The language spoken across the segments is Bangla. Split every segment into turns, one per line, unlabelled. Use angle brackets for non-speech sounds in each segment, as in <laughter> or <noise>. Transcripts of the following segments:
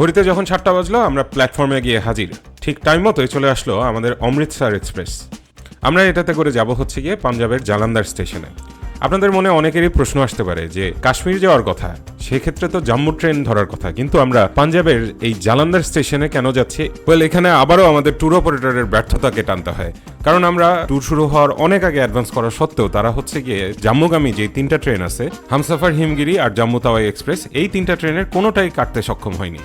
ঘড়িতে যখন সাতটা বাজলো, আমরা প্ল্যাটফর্মে গিয়ে হাজির। ঠিক টাইম মতোই চলে আসলো আমাদের অমৃতসর এক্সপ্রেস আমরা এটাতে করে যাব হচ্ছে গিয়ে পাঞ্জাবের জালান্দার স্টেশনে। আপনাদের মনে অনেকেরই প্রশ্ন আসতে পারে যে, কাশ্মীর যাওয়ার কথা, সেক্ষেত্রে তো জম্মু ট্রেন ধরার কথা, কিন্তু আমরা পাঞ্জাবের এই জালান্দার স্টেশনে কেন যাচ্ছি? ওয়েল এখানে আবারও আমাদের ট্যুর অপারেটরের ব্যর্থতাকে টানতে হয়। কারণ আমরা ট্যুর শুরু হওয়ার অনেক আগে অ্যাডভান্স করা সত্ত্বেও তারা হচ্ছে গিয়ে জাম্মুগামী যে তিনটা ট্রেন আছে, হামসাফার হিমগিরি আর জাম্মু তাওয়াই এক্সপ্রেস, এই তিনটা ট্রেনের কোনোটাই কাটতে সক্ষম হয়নি।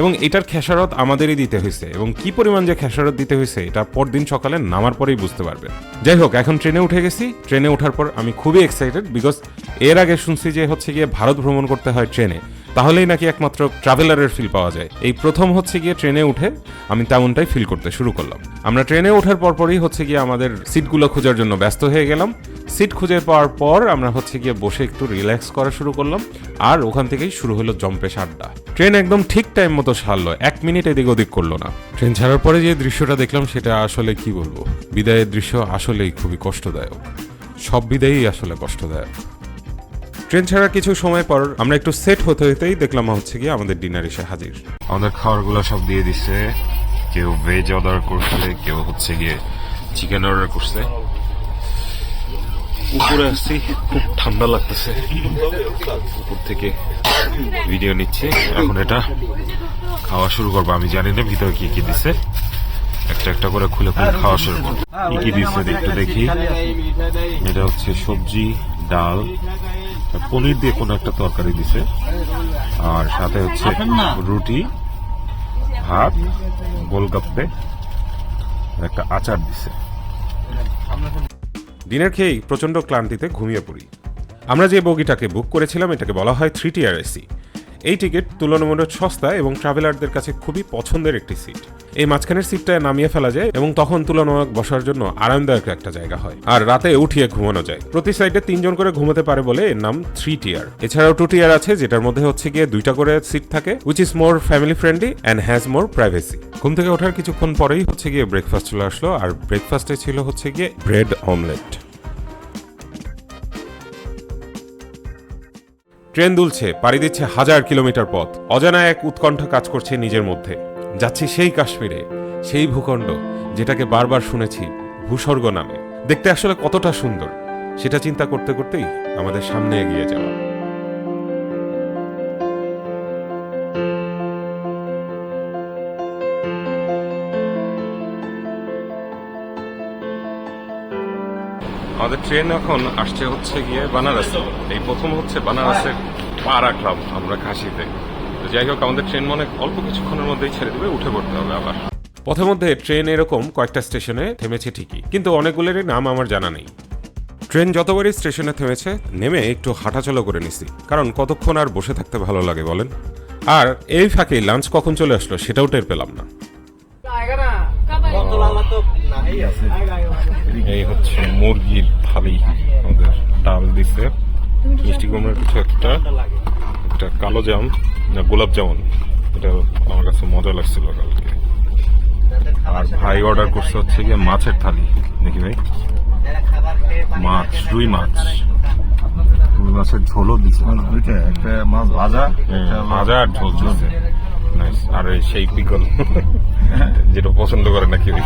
এবং এটার খেসারত আমাদেরই দিতে হয়েছে। এবং কি পরিমাণ যে খেসারত দিতে হয়েছে, এটা পরদিন সকালে নামার পরেই বুঝতে পারবে যাই হোক, এখন ট্রেনে উঠে গেছি। ট্রেনে ওঠার পর আমি খুবই এক্সাইটেড বিকজ এর আগে শুনছি যে হচ্ছে গিয়ে ভারত ভ্রমণ করতে হয় ট্রেনে, তাহলেই নাকি একমাত্র ট্রাভেলারের ফিল পাওয়া যায়। এই প্রথম হচ্ছে গিয়ে ট্রেনে উঠে আমি তেমনটাই ফিল করতে শুরু করলাম। আমরা ট্রেনে ওঠার পরপরই হচ্ছে গিয়ে আমাদের সিটগুলো খোঁজার জন্য ব্যস্ত হয়ে গেলাম। সিট খুঁজে পাওয়ার পর আমরা হচ্ছে গিয়ে বসে একটু রিল্যাক্স করা শুরু করলাম আর ওখান থেকেই শুরু হলো জম্পেশ আড্ডা। ট্রেন একদম ঠিক টাইম মতো সারলো, এক মিনিট এদিক ওদিক করল না। ট্রেন ছাড়ার পরে যে দৃশ্যটা দেখলাম সেটা আসলে কি বলব? বিদায়ের দৃশ্য আসলেই খুবই কষ্টদায়ক। সব বিদায়ই আসলে কষ্টদায়ক ট্রেন ছাড়ার কিছু সময় পর আমরা একটু সেট হতে হতেই দেখলাম হচ্ছে গিয়ে আমাদের ডিনার এসে হাজির।
আমাদের খাবারগুলো সব দিয়ে দিচ্ছে কেউ ভেজ অর্ডার করছে, কেউ হচ্ছে গিয়ে চিকেন অর্ডার করছে। উপরে আসছি, খুব ঠান্ডা লাগতেছে। উপর থেকে ভিডিও নিচ্ছি। এখন এটা খাওয়া শুরু করব। আমি জানি না ভিতরে কি কি দিছে। একটা একটা করে খুলে খুলে খাওয়া শুরু করব। কি কি দিচ্ছে একটু দেখি। এটা হচ্ছে সবজি ডাল পনির দিয়ে কোনো একটা তরকারি দিছে। আর সাথে হচ্ছে রুটি ভাত গোলগাপ্পে একটা আচার দিছে।
ডিনার খেয়েই প্রচণ্ড ক্লান্তিতে ঘুমিয়ে পড়ি। আমরা যে বগিটাকে বুক করেছিলাম এটাকে বলা হয় থ্রি টিয়ার এসি এই টিকিট তুলনামূলক সস্তা এবং ট্রাভেলারদের কাছে খুবই পছন্দের একটি সিট এই মাঝখানের সিটটা নামিয়ে ফেলা যায় এবং তখন তুলনামূলক বসার জন্য আরামদায়ক একটা জায়গা হয় আর রাতে উঠিয়ে ঘুমানো যায়। প্রতি সাইডে তিনজন করে ঘুমাতে পারে বলে এর নাম থ্রি টিয়ার এছাড়াও টু টিয়ার আছে যেটার মধ্যে হচ্ছে গিয়ে দুইটা করে সিট থাকে which is more family friendly and has more privacy ঘুম থেকে ওঠার কিছুক্ষণ পরেই হচ্ছে গিয়ে ব্রেকফাস্ট চলে আসলো আর ব্রেকফাস্টে ছিল হচ্ছে গিয়ে ব্রেড অমলেট ট্রেন দুলছে, পাড়ি দিচ্ছে হাজার কিলোমিটার পথ। অজানা এক উৎকণ্ঠা কাজ করছে নিজের মধ্যে। যাচ্ছি সেই কাশ্মীরে, সেই ভূখণ্ড, যেটাকে বারবার শুনেছি ভূস্বর্গ নামে। দেখতে আসলে কতটা সুন্দর, সেটা চিন্তা করতে করতেই আমাদের সামনে এগিয়ে যাওয়া। আমাদের ট্রেন এখন আসছে হচ্ছে গিয়ে বানারসে। এই প্রথম হচ্ছে বানারসের পা রাখলাম আমরা কাশিতে তো যাই হোক আমাদের ট্রেন মনে অল্প কিছুক্ষণের মধ্যেই ছেড়ে দেবে উঠে পড়তে হবে আবার। পথের মধ্যে ট্রেন এরকম কয়েকটা স্টেশনে থেমেছে ঠিকই কিন্তু অনেকগুলোরই নাম আমার জানা নেই। ট্রেন যতবারই স্টেশনে থেমেছে নেমে একটু হাঁটাচলা করে নিছি কারণ কতক্ষণ আর বসে থাকতে ভালো লাগে বলেন? আর এই ফাঁকে লাঞ্চ কখন চলে আসলো সেটাও টের পেলাম না। এই হচ্ছে মুরগির থালি আমাদের ডাল দিছে। মিষ্টি কুমড়ার কিছু একটা একটা কালো জাম না গোলাপ জামুন। এটা আমার কাছে মজা লাগছিল কালকে। আর ভাই অর্ডার করছে হচ্ছে গিয়ে মাছের থালি। দেখি ভাই? মাছ রুই মাছ। রুই মাছের ঝোলও দিছে।
দুইটা একটা মাছ ভাজা একটা
ভাজা আর ঝোল নাইস আর এই সেই পিকল যেটা পছন্দ করে না কেউই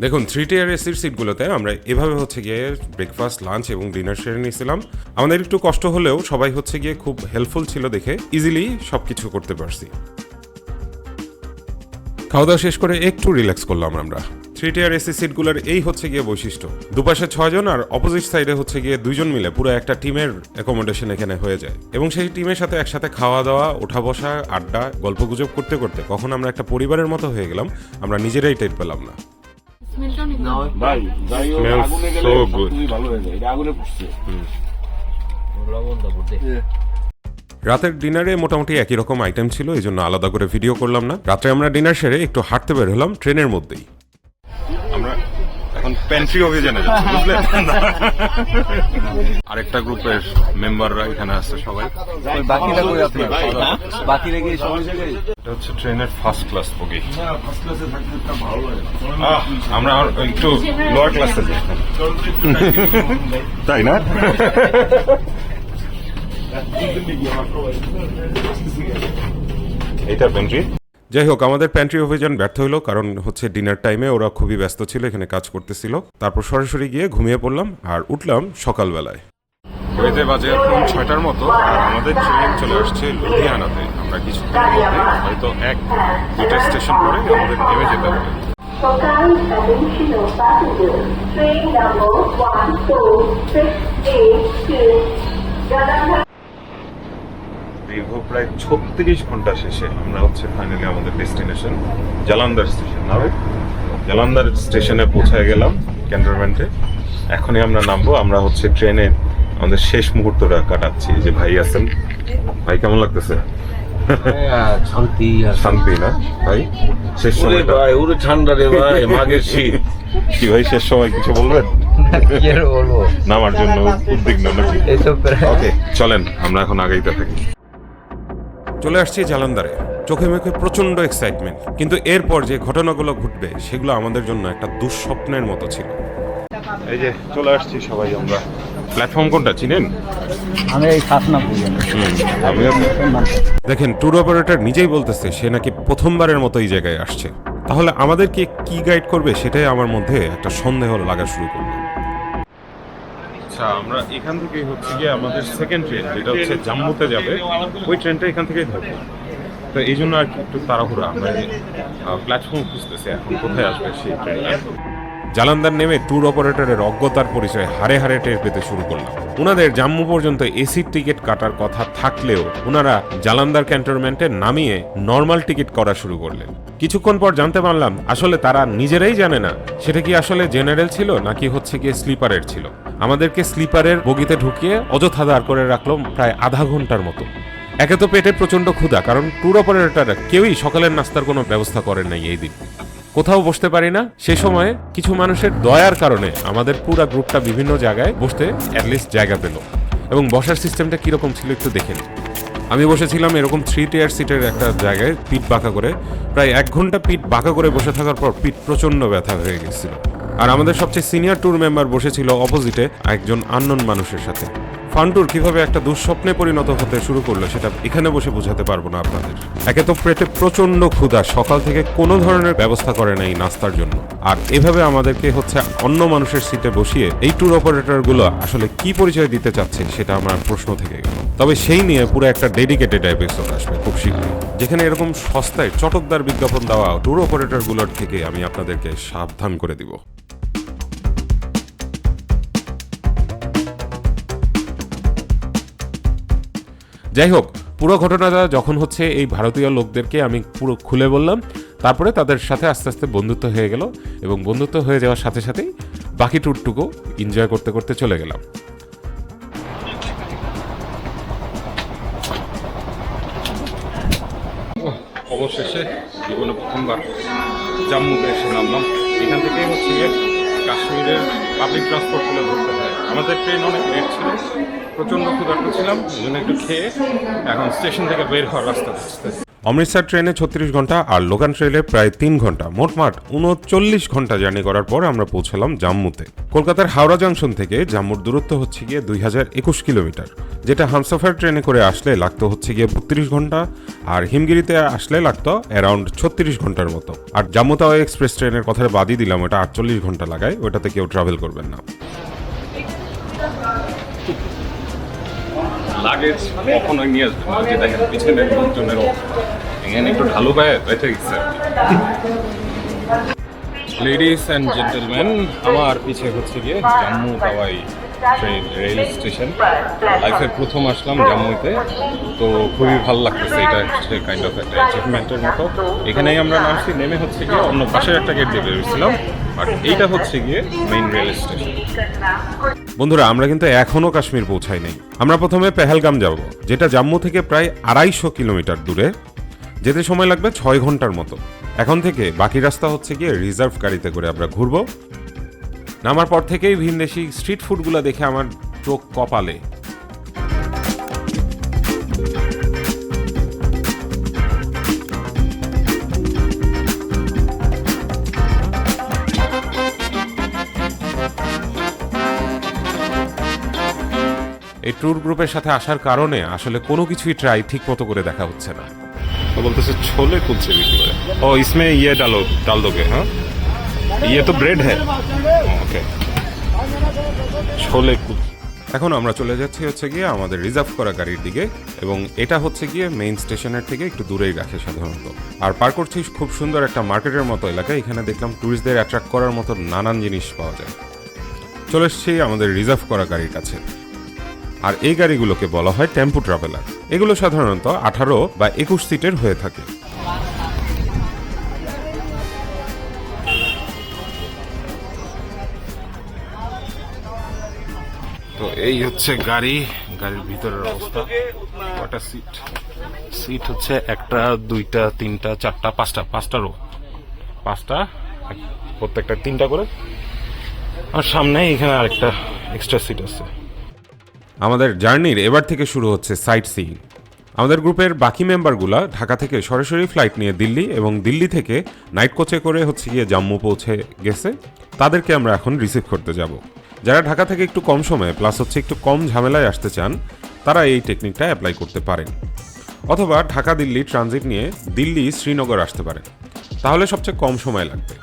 দেখুন থ্রি টিয়ার এসির সিটগুলোতে আমরা এভাবে হচ্ছে গিয়ে ব্রেকফাস্ট লাঞ্চ এবং ডিনার সেরে নিয়েছিলাম। আমাদের একটু কষ্ট হলেও সবাই হচ্ছে গিয়ে খুব হেল্পফুল ছিল দেখে ইজিলি সব কিছু করতে পারছি। খাওয়া দাওয়া শেষ করে একটু রিল্যাক্স করলাম আমরা। থ্রি টিয়ার এসি সিটগুলোর এই হচ্ছে গিয়ে বৈশিষ্ট্য। দুপাশে ছয়জন আর অপোজিট সাইডে হচ্ছে গিয়ে দুইজন মিলে পুরো একটা টিমের অ্যাকোমোডেশন এখানে হয়ে যায়। এবং সেই টিমের সাথে একসাথে খাওয়া দাওয়া, ওঠা বসা, আড্ডা গল্প গুজব করতে করতে কখন আমরা একটা পরিবারের মতো হয়ে গেলাম, আমরা নিজেরাই টের পেলাম না।
ভাই যাই হোক, আগুনে গেলে
so
ভাত
good.
খুবই ভালো হয়ে যায়। এটা আগুনে পড়ছে।
রাতের ডিনারে মোটামুটি একই রকম আইটেম ছিল এই জন্য আলাদা করে ভিডিও করলাম না। রাতে আমরা ডিনার সেরে একটু হাঁটতে বের হলাম ট্রেনের মধ্যেই। এখন প্যান্ট্রি অভিযানে যাচ্ছি বুঝলেন <laughs> আরেকটা গ্রুপের মেম্বাররা এখানে আছে সবাই।
বাকিটা কই আপনার রেখে সবাই জায়গায়
এটা হচ্ছে ট্রেনের ফার্স্ট ক্লাস বগি
ফার্স্ট ক্লাসে থাকলে ভালো লাগে।
আমরা আর একটু লোয়ার ক্লাসে যাই। তাই না? <laughs>
এটা পেন্ট্রি
যাই হোক আমাদের প্যান্ট্রি অভিযান ব্যর্থ হলো কারণ হচ্ছে ডিনার টাইমে ওরা খুবই ব্যস্ত ছিল এখানে কাজ করতেছিল। তারপর সরাসরি গিয়ে ঘুমিয়ে পড়লাম আর উঠলাম সকালবেলায়।
ঘড়িতে বাজে এখন ছয়টার মতো আর আমাদের ট্রেন চলে আসছে লুধিয়ানাতে। আমরা কিছুক্ষণের মধ্যে হয়তো এক দুইটা স্টেশন পরে আমাদের নেমে যেতে হবে। দীর্ঘ প্রায় ছত্রিশ ঘণ্টা শেষে আমরা হচ্ছে ফাইনালি আমাদের ডেস্টিনেশন জালান্দার স্টেশন না জালান্দার স্টেশনে পৌঁছায় গেলাম ক্যান্টনমেন্টে এখনই আমরা নামবো আমরা হচ্ছে ট্রেনে আমাদের শেষ মুহূর্তটা কাটাচ্ছি। যে ভাই আছেন ভাই কেমন লাগতেছে?
শান্তি
শান্তি না? ভাই শেষ
ভাই ওরে ঠান্ডা রে ভাই <laughs> মাঘের শীত।
কি ভাই শেষ সময় কিছু বলবেন? নামার জন্য উদ্বিগ্ন নাকি? ওকে চলেন আমরা এখন আগাইতে থাকি।
চলে আসছি জালান্দারে। চোখে মুখে প্রচণ্ড এক্সাইটমেন্ট কিন্তু এরপর যে ঘটনাগুলো ঘটবে সেগুলো আমাদের জন্য একটা দুঃস্বপ্নের মতো ছিল।
এই যে চলে আসছি সবাই আমরা। প্ল্যাটফর্ম কোনটা চিনেন?
আমি এই
দেখেন ট্যুর অপারেটর নিজেই বলতেছে সে নাকি প্রথমবারের মতো এই জায়গায় আসছে। তাহলে আমাদেরকে কি গাইড করবে সেটাই আমার মধ্যে একটা সন্দেহ লাগা শুরু করল।
আচ্ছা আমরা এখান থেকে হচ্ছে গিয়ে আমাদের সেকেন্ড ট্রেন যেটা হচ্ছে জাম্মুতে যাবে, ওই ট্রেনটা এখান থেকেই থাকবে তো এই জন্য আর কি একটু তাড়াহুড়া আমরা প্ল্যাটফর্ম খুঁজতেছি এখন, কোথায় আসবে সেই ট্রেনটা
জালান্দার নেমে ট্যুর অপারেটরের অজ্ঞতার পরিচয় হারে হারে টের পেতে শুরু করলাম। ওনাদের জাম্মু পর্যন্ত এসির টিকিট কাটার কথা থাকলেও ওনারা জালান্দার ক্যান্টনমেন্টে নামিয়ে নর্মাল টিকিট করা শুরু করলেন। কিছুক্ষণ পর জানতে পারলাম, আসলে তারা নিজেরাই জানে না সেটা কি আসলে জেনারেল ছিল নাকি হচ্ছে গিয়ে স্লিপারের ছিল। আমাদেরকে স্লিপারের বগিতে ঢুকিয়ে অযথা দাঁড় করে রাখল প্রায় আধা ঘণ্টার মতো। একে তো পেটে প্রচণ্ড ক্ষুধা, কারণ ট্যুর অপারেটররা কেউই সকালের নাস্তার কোনো ব্যবস্থা করেন নাই এই দিন। কোথাও বসতে পারি না। সে সময়ে কিছু মানুষের দয়ার কারণে আমাদের পুরো গ্রুপটা বিভিন্ন জায়গায় বসতে অ্যাটলিস্ট জায়গা পেল। এবং বসার সিস্টেমটা কীরকম ছিল একটু দেখেন আমি বসেছিলাম এরকম থ্রি টিয়ার সিটের একটা জায়গায় পিঠ বাঁকা করে। প্রায় এক ঘণ্টা পিঠ বাঁকা করে বসে থাকার পর পিঠ প্রচণ্ড ব্যথা হয়ে গেছিল। আর আমাদের সবচেয়ে সিনিয়র ট্যুর মেম্বার বসেছিল অপোজিটে একজন আননোন মানুষের সাথে। ফান্টুর কীভাবে একটা দুঃস্বপ্নে পরিণত হতে শুরু করল সেটা এখানে বসে বোঝাতে পারব না আপনাদের। একে তো পেটে প্রচণ্ড ক্ষুধা, সকাল থেকে কোনো ধরনের ব্যবস্থা করে নাই নাস্তার জন্য। আর এভাবে আমাদেরকে হচ্ছে অন্য মানুষের সিটে বসিয়ে এই ট্যুর অপারেটরগুলো আসলে কি পরিচয় দিতে চাচ্ছে সেটা আমার প্রশ্ন থেকে গেল। তবে সেই নিয়ে পুরো একটা ডেডিকেটেড এপিসোড আসবে খুব শীঘ্রই। যেখানে এরকম সস্তায় চটকদার বিজ্ঞাপন দেওয়া ট্যুর অপারেটরগুলোর থেকে আমি আপনাদেরকে সাবধান করে দিব। যাই হোক পুরো ঘটনাটা যখন হচ্ছে এই ভারতীয় লোকদেরকে আমি পুরো খুলে বললাম, তারপরে তাদের সাথে আস্তে আস্তে বন্ধুত্ব হয়ে গেল এবং বন্ধুত্ব হয়ে যাওয়ার সাথে সাথেই বাকি ট্যুরটুকু এনজয় করতে করতে চলে গেলাম।
অবশেষে জীবনে প্রথমবার জাম্মুতে এসে নামলাম। এখান থেকে হচ্ছে কাশ্মীরের পাবলিক ট্রান্সপোর্টগুলো ধরতে হয়। আমাদের ট্রেন অনেক লেট ছিল। প্রচণ্ড ক্ষুধার্ত ছিলাম জন্য একটু খেয়ে এখন স্টেশন থেকে বের হওয়ার রাস্তা
অমৃতসর ট্রেনে ছত্রিশ ঘণ্টা আর লোকান ট্রেনে প্রায় তিন ঘণ্টা। মোটমাট উনচল্লিশ ঘণ্টা জার্নি করার পর আমরা পৌঁছালাম জাম্মুতে। কলকাতার হাওড়া জংশন থেকে জাম্মুর দূরত্ব হচ্ছে গিয়ে দুই হাজার একুশ কিলোমিটার। যেটা হামসাফার ট্রেনে করে আসলে লাগতো হচ্ছে গিয়ে বত্রিশ ঘণ্টা আর হিমগিরিতে আসলে লাগতো অ্যারাউন্ড ছত্রিশ ঘণ্টার মতো। আর জাম্মু তাওয়া এক্সপ্রেস ট্রেনের কথা বাদই দিলাম ওটা আটচল্লিশ ঘণ্টা লাগায় ওটাতে কেউ ট্রাভেল করবেন না।
লাগেজ কখনোই নিয়ে আসবেন না। যে দেখেন পিছনের লোকজনের। এখানে একটু ঢালু পায়ে বেঁচে গেছে লেডিস অ্যান্ড জেন্টেলম্যান আমার পিছে হচ্ছে গিয়ে Jammu Tawi train rail station লাইফের প্রথম আসলাম জাম্মুতে। তো খুবই ভালো লাগতেছে এটা হচ্ছে কাইন্ড অফ একটা অ্যাচিভমেন্টের মতো। এখানেই আমরা নামছি, নেমে হচ্ছে গিয়ে অন্য পাশের একটা গেট দিয়ে বেরোছিলাম বাট এইটা হচ্ছে গিয়ে মেইন রেল স্টেশন
বন্ধুরা, আমরা কিন্তু এখনও কাশ্মীর পৌঁছাই নাই। আমরা প্রথমে পেহেলগাম যাব, যেটা জাম্মু থেকে প্রায় আড়াইশো কিলোমিটার দূরে। যেতে সময় লাগবে ছয় ঘণ্টার মতো। এখন থেকে বাকি রাস্তা হচ্ছে গিয়ে রিজার্ভ গাড়িতে করে আমরা ঘুরবো। নামার পর থেকেই ভিনদেশি স্ট্রিট ফুডগুলো দেখে আমার চোখ কপালে। এই ট্যুর গ্রুপের সাথে আসার কারণে আসলে কোনো কিছুই ট্রাই ঠিক মতো করে দেখা হচ্ছে না। ও বলতেছে ছোলে কুলছে বিক্রি করে। ও ইসমে ইয়ে ডালো ডাল দোকে হ্যাঁ? ইয়ে তো ব্রেড হ্যাঁ। ওকে ছোলে কুল
এখন আমরা চলে যাচ্ছি হচ্ছে গিয়ে আমাদের রিজার্ভ করা গাড়ির দিকে এবং এটা হচ্ছে গিয়ে মেইন স্টেশনের থেকে একটু দূরেই রাখে সাধারণত। আর পার করছি খুব সুন্দর একটা মার্কেটের মতো এলাকা এখানে দেখলাম ট্যুরিস্টদের অ্যাট্রাক্ট করার মতো নানান জিনিস পাওয়া যায়। চলে এসছি আমাদের রিজার্ভ করা গাড়ির কাছে। আর এই গাড়িগুলোকে বলা হয় টেম্পু ট্রাভেলার। এগুলো সাধারণত আঠারো বা একুশ সিটের হয়ে থাকে।
তো এই হচ্ছে গাড়ি, গাড়ির ভিতরের অবস্থা। কটা সিট? সিট হচ্ছে একটা, দুইটা, তিনটা, চারটা, পাঁচটা পাঁচটা রো পাঁচটা প্রত্যেকটা তিনটা করে। আর সামনে এখানে আরেকটা এক্সট্রা সিট আছে।
আমাদের জার্নির এবার থেকে শুরু হচ্ছে সাইট সিইং। আমাদের গ্রুপের বাকি মেম্বারগুলা ঢাকা থেকে সরাসরি ফ্লাইট নিয়ে দিল্লি এবং দিল্লি থেকে নাইট কোচে করে হচ্ছে গিয়ে জাম্মু পৌঁছে গেছে। তাদেরকে আমরা এখন রিসিভ করতে যাব। যারা ঢাকা থেকে একটু কম সময়ে প্লাস হচ্ছে একটু কম ঝামেলায় আসতে চান, তারা এই টেকনিকটা অ্যাপ্লাই করতে পারেন। অথবা ঢাকা দিল্লি ট্রানজিট নিয়ে দিল্লি শ্রীনগর আসতে পারেন। তাহলে সবচেয়ে কম সময় লাগবে।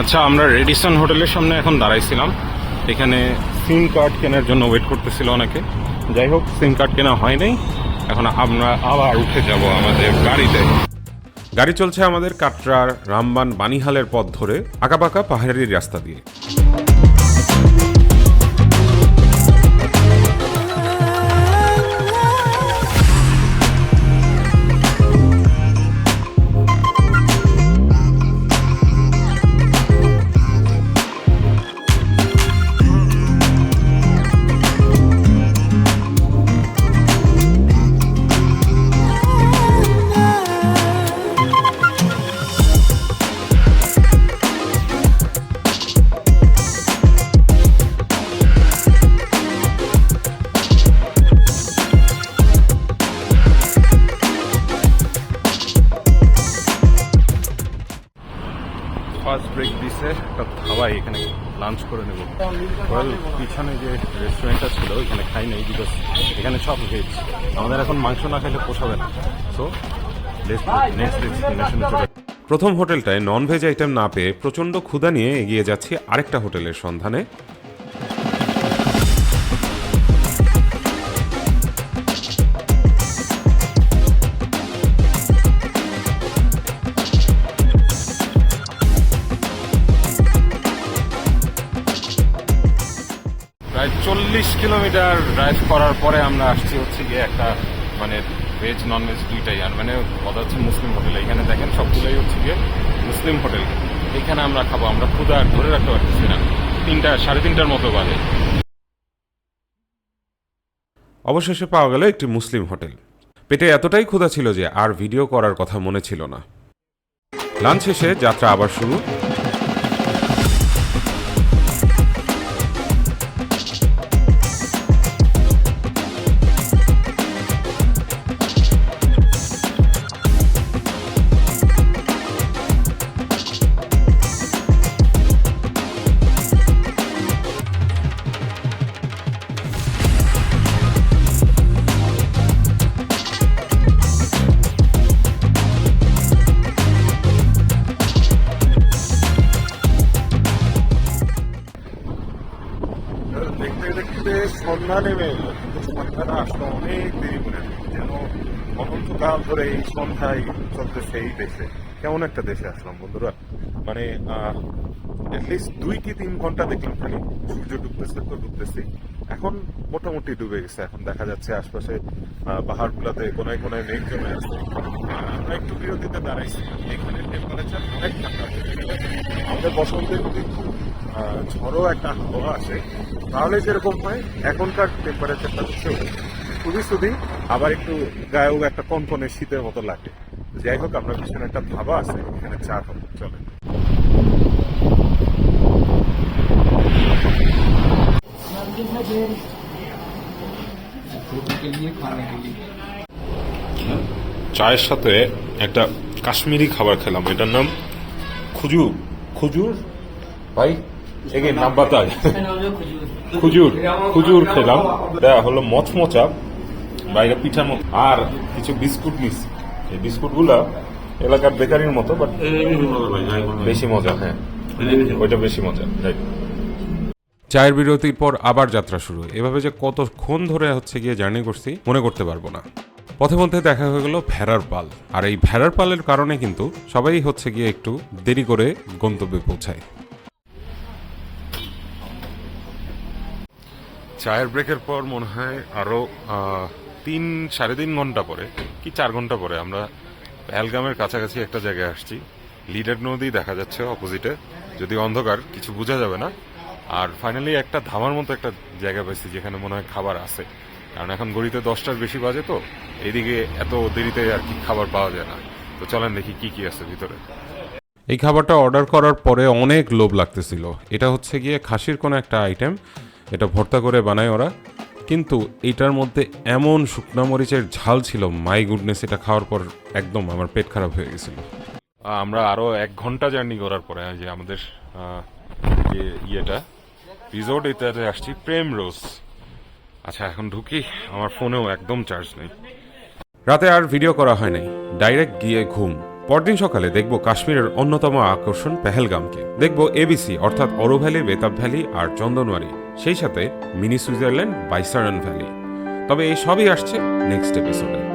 আচ্ছা আমরা রেডিসন হোটেলের সামনে এখন দাঁড়াইছিলাম। এখানে সিম কার্ড কেনার জন্য ওয়েট করতেছিল অনেকে। যাই হোক, সিম কার্ড কেনা হয় নাই এখন আমরা আবার উঠে যাব আমাদের গাড়িতে।
গাড়ি চলছে আমাদের কাটরার রামবান বানিহালের পথ ধরে, আঁকাবাঁকা পাহাড়ি রাস্তা দিয়ে।
পিছনে যে রেস্টুরেন্টটা ছিল, ওইখানে খাই নাই বিকজ এখানে সব ভেজ আমাদের এখন মাংস না খেলে পোষাবে না। সো
প্রথম হোটেলটায় নন ভেজ আইটেম না পেয়ে প্রচণ্ড ক্ষুধা নিয়ে এগিয়ে যাচ্ছি আরেকটা হোটেলের সন্ধানে।
প্রায় চল্লিশ কিলোমিটার ড্রাইভ করার পরে আমরা আসছি হচ্ছে গিয়ে একটা মানে ভেজ নন ভেজ দুইটাই। আর মানে কথা হচ্ছে মুসলিম হোটেল। এখানে দেখেন সবগুলোই হচ্ছে গিয়ে মুসলিম হোটেল। এখানে আমরা খাব, আমরা ক্ষুদা ধরে রাখতে পারতেছি না। তিনটা, সাড়ে তিনটার মতো বাজে।
অবশেষে পাওয়া গেল একটি মুসলিম হোটেল। পেটে এতটাই ক্ষুধা ছিল যে আর ভিডিও করার কথা মনে ছিল না। লাঞ্চ শেষে যাত্রা আবার শুরু।
সন্ধ্যাটা আসলে অনেক দেরি করে যেন অনন্তকাল ধরে এই সন্ধ্যায় চলতেছে এই দেশে। কেমন একটা দেশে আসলাম বন্ধুরা। মানে অ্যাটলিস্ট দুই কি তিন ঘণ্টা দেখলাম খালি। সূর্য ডুবতেছে তো ডুবতেছি। এখন মোটামুটি ডুবে গেছে। এখন দেখা যাচ্ছে আশপাশে পাহাড় গুলাতে কোনায় কোনায় মেঘ জমে আছে। আমরা একটু বিরতিতে দাঁড়াইছি। এখানে টেম্পারেচার অনেক ঠান্ডা। আমাদের বসন্তের যদি খুব ঝড়ো একটা হাওয়া আসে তাহলে যেরকম হয় এখনকার টেম্পারেচারটা হচ্ছে শুধু শুধু আবার একটু গায়ে একটা কনকনে শীতের মতো লাগে। যাই হোক আমরা পিছনে একটা ভাবা আছে এখানে চা খাব। চলে চায়ের সাথে একটা কাশ্মীরি খাবার খেলাম এটার নাম খুজুর। খুজুর? ভাই এগেন নাম বাতা
খুজুর।
খুজুর খুজুর খেলাম। দেয়া হলো মচমচা বাইরে পিঠার মতো। আর কিছু বিস্কুট নিস এই বিস্কুটগুলা এলাকার বেকারির মতো বাট বেশি মজা হ্যাঁ। ওইটা বেশি মজা right.
চায়ের বিরতির পর আবার যাত্রা শুরু। এভাবে যে কতক্ষণ ধরে হচ্ছে গিয়ে জার্নি করছি মনে করতে পারব না। পথে মধ্যে দেখা হয়ে গেল ভেড়ার পাল। আর এই ভেড়ার পালের কারণে কিন্তু সবাই হচ্ছে গিয়ে একটু দেরি করে গন্তব্যে পৌঁছায়।
চায়ের ব্রেকের পর মনে হয় আরও তিন, সাড়ে তিন ঘণ্টা পরে, কি চার ঘণ্টা পরে আমরা পেহেলগামের কাছাকাছি একটা জায়গায় আসছি। লিডার নদী দেখা যাচ্ছে অপোজিটে যদি অন্ধকার, কিছু বোঝা যাবে না। আর ফাইনালি একটা ধামার মতো একটা জায়গা পাইছি যেখানে মনে হয় খাবার আছে। কারণ এখন গড়িতে দশটার বেশি বাজে তো এদিকে এত দেরিতে আর কি খাবার পাওয়া যায় না। তো চলেন দেখি কি কি আছে ভিতরে।
এই খাবারটা অর্ডার করার পরে অনেক লোভ লাগতেছিল। এটা হচ্ছে গিয়ে খাসির কোনো একটা আইটেম এটা ভর্তা করে বানায় ওরা। কিন্তু এটার মধ্যে এমন শুকনা মরিচের ঝাল ছিল মাই গুডনেস এটা খাওয়ার পর একদম আমার পেট খারাপ হয়ে গেছিল।
আমরা আরও এক ঘণ্টা জার্নি করার পরে যে আমাদের যে ইয়েটা রিসোর্ট এটাতে আসছি প্রেম রোজ আচ্ছা এখন ঢুকি আমার ফোনেও একদম চার্জ নেই।
রাতে আর ভিডিও করা হয় নাই ডাইরেক্ট গিয়ে ঘুম। পরদিন সকালে দেখব কাশ্মীরের অন্যতম আকর্ষণ পেহেলগামকে। দেখব এবিসি অর্থাৎ অরো ভ্যালি বেতাব ভ্যালি আর চন্দনওয়ারি। সেই সাথে মিনি সুইজারল্যান্ড বাইসারন ভ্যালি। তবে এই সবই আসছে নেক্সট এপিসোডে